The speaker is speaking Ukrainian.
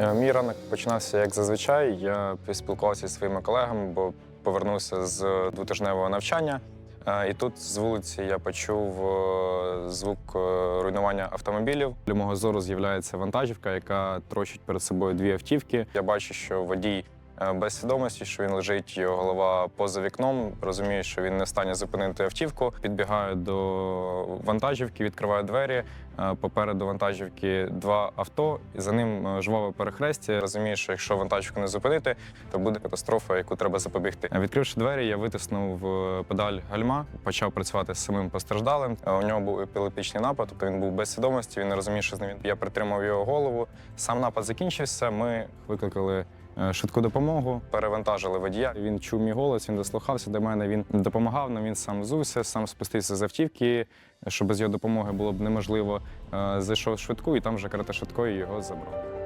Е, Мій ранок починався як зазвичай. Я спілкувався зі своїми колегами, бо повернувся з двотижневого навчання. Е, І тут з вулиці я почув е, звук руйнування автомобілів. Для мого зору з'являється вантажівка, яка трощить перед собою дві автівки. Я бачу, що водій без свідомості, що він лежить, його голова поза вікном. Розумію, що він не в стані зупинити автівку. Підбігаю до вантажівки, відкриваю двері. Е, Попереду вантажівки два авто, і за ним е, жваве перехрестя. Розумію, що якщо вантажівку не зупинити, то буде катастрофа, яку треба запобігти. Е, Відкривши двері, я витиснув е, педаль гальма, почав працювати з самим постраждалим. Е, У нього був епілептичний напад, тобто він був без свідомості. Він не розумів, що з ним. Я притримав його голову. Сам напад закінчився. Ми викликали. Е, Швидку допомогу перевантажили водія. Він чув мій голос, він дослухався до мене. Він допомагав нам. Він сам зувся, сам спустився з автівки, що без його допомоги було б неможливо. Е, Зайшов швидку, і там вже карета швидкої його забрав.